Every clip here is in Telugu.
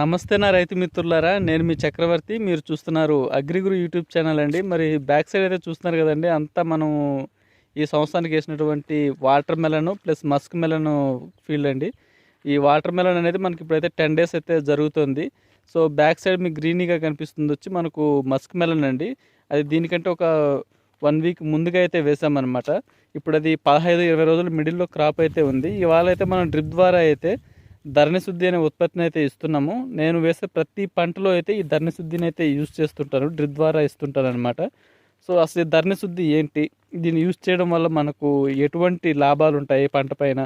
నమస్తే నా రైతు మిత్రులారా నేను మీ చక్రవర్తి మీరు చూస్తున్నారు అగ్రిగురు యూట్యూబ్ ఛానల్ అండి. మరి బ్యాక్ సైడ్ అయితే చూస్తున్నారు కదండి అంతా మనం ఈ సంవత్సరానికి వేసినటువంటి water melon plus musk melon field అండి. ఈ వాటర్ మెలన్ అనేది మనకి ఇప్పుడైతే టెన్ డేస్ అయితే జరుగుతుంది. సో బ్యాక్ సైడ్ మీకు గ్రీనీగా కనిపిస్తుంది వచ్చి మనకు మస్క్ మెలన్ అండి. అది దీనికంటే ఒక వన్ వీక్ ముందుగా అయితే వేసామన్నమాట. ఇప్పుడు అది పదహైదు ఇరవై రోజులు మిడిల్లో క్రాప్ అయితే ఉంది. ఇవాళ అయితే మనం డ్రిప్ ద్వారా అయితే ధరణి శుద్ధి అనే ఉత్పత్తిని అయితే ఇస్తున్నాము. నేను వేసే ప్రతి పంటలో అయితే ఈ ధరణి శుద్ధిని అయితే యూజ్ చేస్తుంటాను డ్రిప్ ద్వారా ఇస్తుంటాను అనమాట సో అసలు ధరణశుద్ధి ధరణి శుద్ధి ఏంటి? దీన్ని యూజ్ చేయడం వల్ల మనకు ఎటువంటి లాభాలు ఉంటాయి పంట పైన?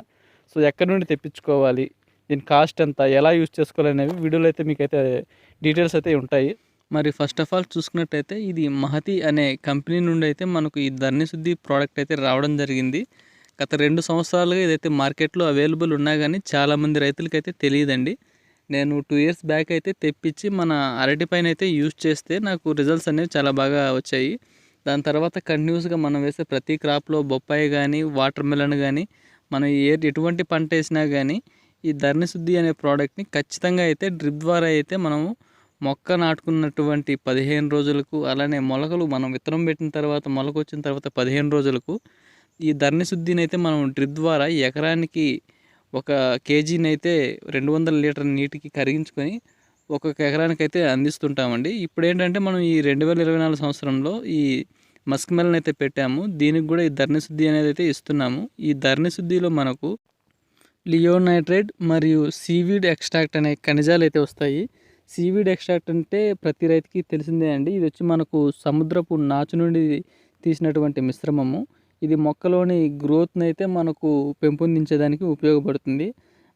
సో ఎక్కడి నుండి తెప్పించుకోవాలి? దీని కాస్ట్ ఎంత? ఎలా యూజ్ చేసుకోవాలి అనేవి వీడియోలో అయితే మీకైతే డీటెయిల్స్ అయితే ఉంటాయి. మరి ఫస్ట్ ఆఫ్ ఆల్ చూసుకున్నట్టయితే ఇది మహతి అనే కంపెనీ నుండి అయితే మనకు ఈ ధరణి శుద్ధి ప్రోడక్ట్ అయితే రావడం జరిగింది. గత రెండు సంవత్సరాలుగా ఇదైతే మార్కెట్లో అవైలబుల్ ఉన్నా కానీ చాలామంది రైతులకైతే తెలియదండి. నేను టూ ఇయర్స్ బ్యాక్ అయితే తెప్పించి మన అరటి పైన అయితే యూజ్ చేస్తే నాకు రిజల్ట్స్ అనేవి చాలా బాగా వచ్చాయి. దాని తర్వాత కంటిన్యూస్గా మనం వేసే ప్రతి క్రాప్లో బొప్పాయి కానీ వాటర్ మెలన్ కానీ మనం ఏ ఎటువంటి పంట వేసినా కానీ ఈ ధరణి శుద్ధి అనే ప్రోడక్ట్ని ఖచ్చితంగా అయితే డ్రిప్ ద్వారా అయితే మనము మొక్క నాటుకున్నటువంటి పదిహేను రోజులకు అలానే మొలకలు మనం విత్తనం పెట్టిన తర్వాత మొలక వచ్చిన తర్వాత పదిహేను రోజులకు ఈ ధరణి శుద్ధిని అయితే మనం డ్రిప్ ద్వారా ఎకరానికి ఒక కేజీని అయితే రెండు వందల లీటర్ నీటికి కరిగించుకొని ఒక్కొక్క ఎకరానికి అయితే అందిస్తుంటామండి. ఇప్పుడు ఏంటంటే మనం ఈ రెండు వేల ఇరవై నాలుగు సంవత్సరంలో ఈ మస్క్ మెల్ని అయితే పెట్టాము. దీనికి కూడా ఈ ధరణి శుద్ధి అనేది అయితే ఇస్తున్నాము. ఈ ధరణి శుద్ధిలో మనకు లియోనైట్రేట్ మరియు సీవీడ్ ఎక్స్ట్రాక్ట్ అనే ఖనిజాలు అయితే వస్తాయి. సీవీడ్ ఎక్స్ట్రాక్ట్ అంటే ప్రతి రైతుకి తెలిసిందే అండి. ఇది వచ్చి మనకు సముద్రపు నాచు నుండి తీసినటువంటి మిశ్రమము. ఇది మొక్కలోని గ్రోత్ని అయితే మనకు పెంపొందించేదానికి ఉపయోగపడుతుంది.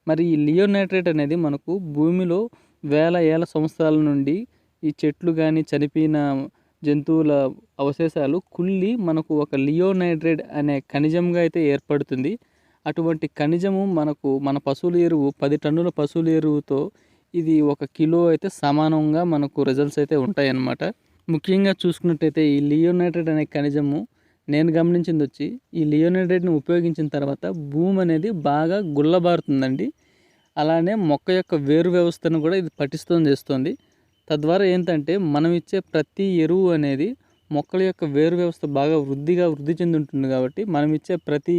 మరి ఈ లియోనైట్రేట్ అనేది మనకు భూమిలో వేల ఏళ్ళ సంవత్సరాల నుండి ఈ చెట్లు కానీ చనిపోయిన జంతువుల అవశేషాలు కుళ్ళి మనకు ఒక లియోనైట్రేట్ అనే ఖనిజంగా అయితే ఏర్పడుతుంది. అటువంటి ఖనిజము మనకు మన పశువుల ఎరువు పది టన్నుల పశువుల ఎరువుతో ఇది ఒక కిలో అయితే సమానంగా మనకు రిజల్ట్స్ అయితే ఉంటాయన్నమాట. ముఖ్యంగా చూసుకున్నట్టయితే ఈ లియోనైట్రేట్ అనే ఖనిజము నేను గమనించింది వచ్చి ఈ లియోనైట్రేట్ని ఉపయోగించిన తర్వాత భూమి అనేది బాగా గుల్లబారుతుందండి. అలానే మొక్క యొక్క వేరు వ్యవస్థను కూడా ఇది పటిష్టం చేస్తుంది. తద్వారా ఏంటంటే మనం ఇచ్చే ప్రతి ఎరువు అనేది మొక్కల యొక్క వేరు వ్యవస్థ బాగా వృద్ధిగా వృద్ధి చెందుంటుంది కాబట్టి మనం ఇచ్చే ప్రతి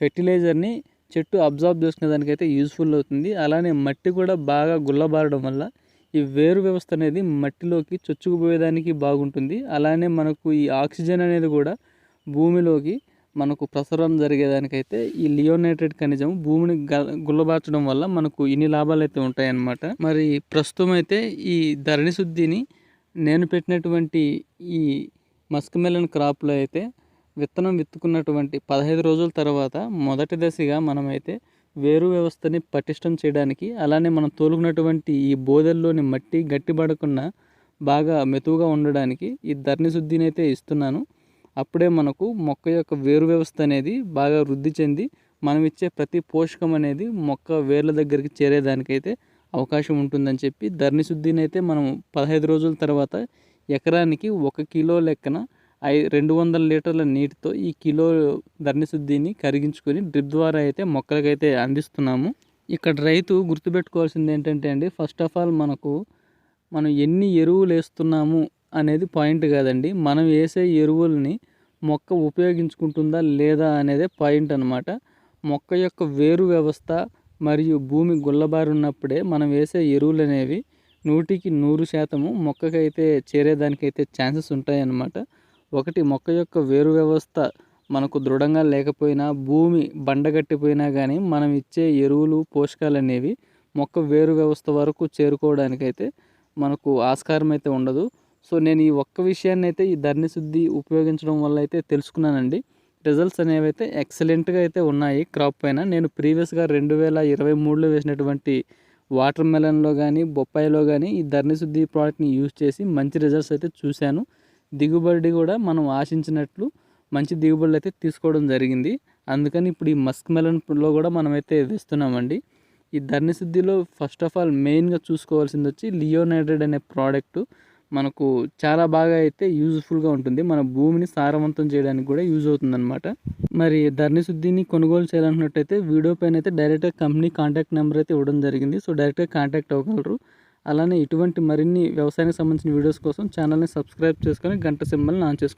ఫెర్టిలైజర్ని చెట్టు అబ్జార్బ్ చేసుకునే దానికైతే యూస్ఫుల్ అవుతుంది. అలానే మట్టి కూడా బాగా గుల్లబారడం వల్ల ఈ వేరు వ్యవస్థ అనేది మట్టిలోకి చొచ్చుకుపోయేదానికి బాగుంటుంది. అలానే మనకు ఈ ఆక్సిజన్ అనేది కూడా భూమిలోకి మనకు ప్రసరణ జరిగేదానికైతే ఈ లియోనైట్రేట్ ఖనిజం భూమిని గుల్లబార్చడం వల్ల మనకు ఇన్ని లాభాలు అయితే ఉంటాయన్నమాట. మరి ప్రస్తుతం అయితే ఈ ధరణి శుద్ధిని నేను పెట్టినటువంటి ఈ మస్క్ మెలన్ క్రాప్లో అయితే విత్తనం విత్తుకున్నటువంటి పదహైదు రోజుల తర్వాత మొదటి దశగా మనమైతే వేరు వ్యవస్థని పటిష్టం చేయడానికి అలానే మనం తోలుకున్నటువంటి ఈ బోదెల్లోని మట్టి గట్టిపడకుండా బాగా మెతువుగా ఉండడానికి ఈ ధర్ని శుద్ధిని అయితే ఇస్తున్నాను. అప్పుడే మనకు మొక్క యొక్క వేరు వ్యవస్థ అనేది బాగా వృద్ధి చెంది మనం ఇచ్చే ప్రతి పోషకం అనేది మొక్క వేర్ల దగ్గరికి చేరేదానికైతే అవకాశం ఉంటుందని చెప్పి ధర్ని శుద్ధిని అయితే మనం పదహైదు రోజుల తర్వాత ఎకరానికి ఒక కిలో లెక్కన ఐ రెండు వందల లీటర్ల నీటితో ఈ కిలో ధరణి శుద్ధిని కరిగించుకొని డ్రిప్ ద్వారా అయితే మొక్కలకైతే అందిస్తున్నాము. ఇక్కడ రైతు గుర్తుపెట్టుకోవాల్సింది ఏంటంటే అండి ఫస్ట్ ఆఫ్ ఆల్ మనకు మనం ఎన్ని ఎరువులు వేస్తున్నాము అనేది పాయింట్ కాదండి. మనం వేసే ఎరువుల్ని మొక్క ఉపయోగించుకుంటుందా లేదా అనేదే పాయింట్ అనమాట మొక్క యొక్క వేరు వ్యవస్థ మరియు భూమి గుల్లబారున్నప్పుడే మనం వేసే ఎరువులు అనేవి నూటికి నూరు శాతము మొక్కకైతే చేరేదానికైతే ఛాన్సెస్ ఉంటాయన్నమాట. ఒకటి మొక్క యొక్క వేరు వ్యవస్థ మనకు దృఢంగా లేకపోయినా భూమి బండగట్టిపోయినా కానీ మనం ఇచ్చే ఎరువులు పోషకాలు అనేవి మొక్క వేరు వ్యవస్థ వరకు చేరుకోవడానికైతే మనకు ఆస్కారం అయితే ఉండదు. సో నేను ఈ ఒక్క విషయాన్ని అయితే ఈ ధరణి శుద్ధి ఉపయోగించడం వల్ల అయితే తెలుసుకున్నానండి. రిజల్ట్స్ అనేవి అయితే ఎక్సలెంట్గా అయితే ఉన్నాయి క్రాప్ పైన. నేను ప్రీవియస్గా రెండు వేల ఇరవై మూడులో వేసినటువంటి వాటర్ మెలన్లో కానీ బొప్పాయిలో కానీ ఈ ధరణి శుద్ధి ప్రోడక్ట్ని యూజ్ చేసి మంచి రిజల్ట్స్ అయితే చూశాను. దిగుబడి కూడా మనం ఆశించినట్లు మంచి దిగుబడులు అయితే తీసుకోవడం జరిగింది. అందుకని ఇప్పుడు ఈ మస్క్ మెలన్లో కూడా మనమైతే వేస్తున్నామండి. ఈ ధర్నిశుద్ధిలో ఫస్ట్ ఆఫ్ ఆల్ మెయిన్గా చూసుకోవాల్సింది వచ్చి లియోనైడ్రేడ్ అనే ప్రోడక్ట్ మనకు చాలా బాగా అయితే యూజ్ఫుల్గా ఉంటుంది. మన భూమిని సారవంతం చేయడానికి కూడా యూజ్ అవుతుందన్నమాట. మరి ధరణి శుద్ధిని కొనుగోలు చేయాలనుకున్నట్టయితే వీడియో పైన అయితే డైరెక్ట్గా కంపెనీ కాంటాక్ట్ నెంబర్ అయితే ఇవ్వడం జరిగింది. సో డైరెక్ట్గా కాంటాక్ట్ అవ్వగలరు. అలానే ఇటువంటి మరిన్ని వ్యవసాయానికి సంబంధించిన వీడియోస్ కోసం ఛానల్ని సబ్స్క్రైబ్ చేసుకొని గంట సింబల్ని ఆన్ చేసుకోండి